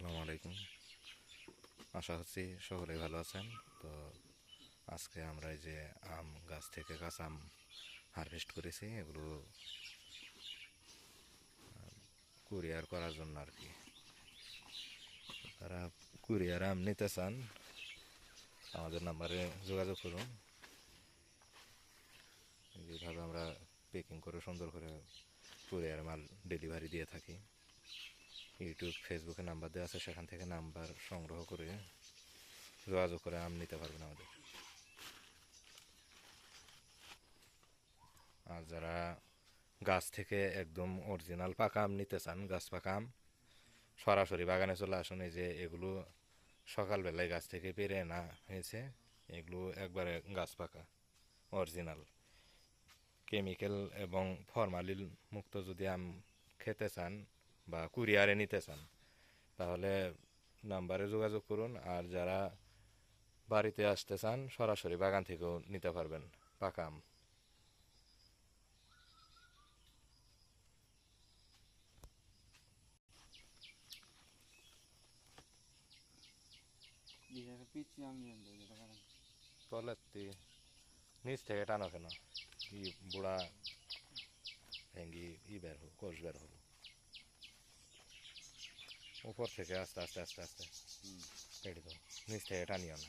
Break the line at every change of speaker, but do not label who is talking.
আসসালামু আলাইকুম। আশা করছি সকলেই ভালো আছেন। তো আজকে আমরা এই যে আম গাছ থেকে কাঁচা আম হারভেস্ট করেছি, এগুলো কুরিয়ার করার জন্য আর কি। তারা কুরিয়ার আম নিতে চান, আমাদের নাম্বারে যোগাযোগ করুন। যেভাবে আমরা প্যাকিং করে সুন্দর করে কুরিয়ার মাল ডেলিভারি দিয়ে থাকি। ইউটিউব ফেসবুকে নাম্বার দেওয়া আছে, সেখান থেকে নাম্বার সংগ্রহ করে যোগাযোগ করে আম নিতে পারবেন আমাদের। আর যারা গাছ থেকে একদম অরিজিনাল পাকা আম নিতে চান, গাছ পাকা আম, সরাসরি বাগানে চলে আসুন। এই যে এগুলো সকালবেলায় গাছ থেকে পেরে না হয়েছে, এগুলো একবারে গাছ পাকা অরিজিনাল কেমিক্যাল এবং ফরমালিন মুক্ত যদি আম খেতে চান বা কুরিয়ারে নিতে চান, তাহলে নাম্বারে যোগাযোগ করুন আর যারা বাড়িতে আসতে চান, সরাসরি বাগান থেকেও নিতে পারবেন পাকা আম। নিচ থেকে টানো কেন? ই বুড়া ভেঙ্গি, ই বের হল কোষ বের হল উপর থেকে আস্তে আস্তে আস্তে আস্তে। কেটে দাও। নিচ থেকে টানিও না।